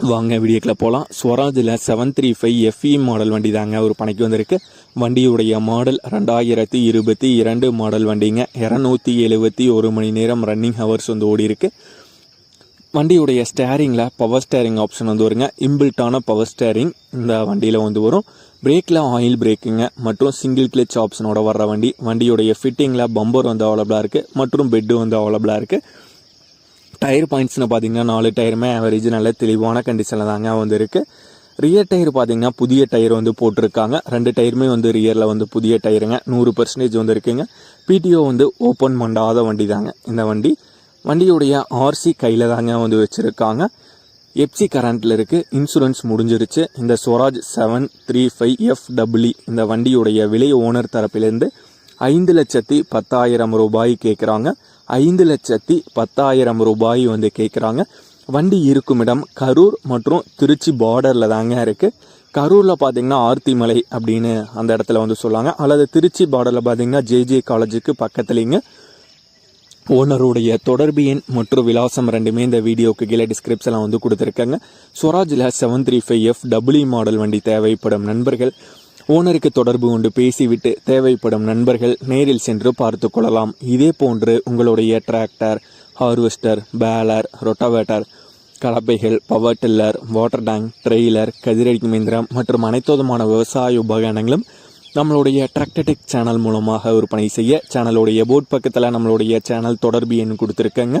வாங்க வீடியோக்கில் போகலாம் ஸ்வராஜில் seven three five FE model வண்டி தாங்க ஒரு பணிக்கு வந்திருக்கு. வண்டியுடைய மாடல் ரெண்டாயிரத்தி இருபத்தி இரண்டு மாடல் வண்டிங்க. இரநூத்தி எழுபத்தி ஒரு மணி நேரம் ரன்னிங் ஹவர்ஸ் வந்து ஓடி இருக்கு வண்டியுடைய ஸ்டேரிங்கில் பவர் ஸ்டேரிங் ஆப்ஷன் வந்து வருங்க. இம்பிள்டான பவர் ஸ்டேரிங் இந்த வண்டியில் வந்து வரும். பிரேக்கில் ஆயில் பிரேக்குங்க மற்றும் சிங்கிள் கிளச் ஆப்ஷனோட வர்ற வண்டி. வண்டியுடைய ஃபிட்டிங்கில் பம்பர் வந்து அவைலபிளாக இருக்குது மற்றும் பெட்டு வந்து அவைலபிளாக இருக்குது டயர் பாயிண்ட்ஸ்னு பார்த்தீங்கன்னா நாலு டயருமே ஆவரேஜ் நல்ல தெளிவான கண்டிஷனில் தாங்க வந்து இருக்குது ரியர் டயர் பார்த்தீங்கன்னா புதிய டயர் வந்து போட்டிருக்காங்க. ரெண்டு டயருமே வந்து ரியரில் வந்து புதிய டயருங்க. நூறு பர்சன்டேஜ் வந்து இருக்குங்க பிடிஓ வந்து ஓப்பன் பண்ணாத வண்டி தாங்க இந்த வண்டி வண்டியுடைய ஆர்சி கையில் தாங்க வந்து வச்சுருக்காங்க. எப்சி கரண்ட்டில் இருக்குது இன்சூரன்ஸ் முடிஞ்சிருச்சு. இந்த Swaraj seven three five F double E இந்த வண்டியுடைய விலை ஓனர் தரப்பிலேருந்து ஐந்து லட்சத்தி பத்தாயிரம் ரூபாய் கேட்குறாங்க ஐந்து லட்சத்தி பத்தாயிரம் ரூபாய் வந்து கேட்குறாங்க வண்டி இருக்கும் இடம் கரூர் மற்றும் திருச்சி பார்டரில் தாங்க இருக்குது கரூரில் பார்த்தீங்கன்னா ஆர்த்திமலை அப்படின்னு அந்த இடத்துல வந்து சொல்லுவாங்க அல்லது திருச்சி பார்டரில் பார்த்தீங்கன்னா ஜேஜே காலேஜுக்கு பக்கத்துலேங்க. ஓனருடைய தொடர்பு எண் மற்றும் விலாசம் ரெண்டுமே இந்த வீடியோக்கு கீழே டிஸ்கிரிப்ஷனில் வந்து கொடுத்துருக்காங்க. ஸ்வராஜில் seven three five F W model வண்டி தேவைப்படும் நண்பர்கள். ஓனருக்கு தொடர்பு கொண்டு பேசிவிட்டு தேவைப்படும் நண்பர்கள் நேரில் சென்று பார்த்து கொள்ளலாம். இதே போன்று உங்களுடைய tractor harvester baler rotavator கலப்பைகள் power tiller water tank trailer கதிரடிக்கும் இயந்திரம் மற்றும் அனைத்து விதமான விவசாய உபகரணங்களும் நம்மளுடைய டிராக்டடிக் சேனல் மூலமாக விற்பனை செய்ய சேனலுடைய போர்ட் பக்கத்தில் நம்மளுடைய சேனல் தொடர்பு எண் கொடுத்துருக்கேங்க.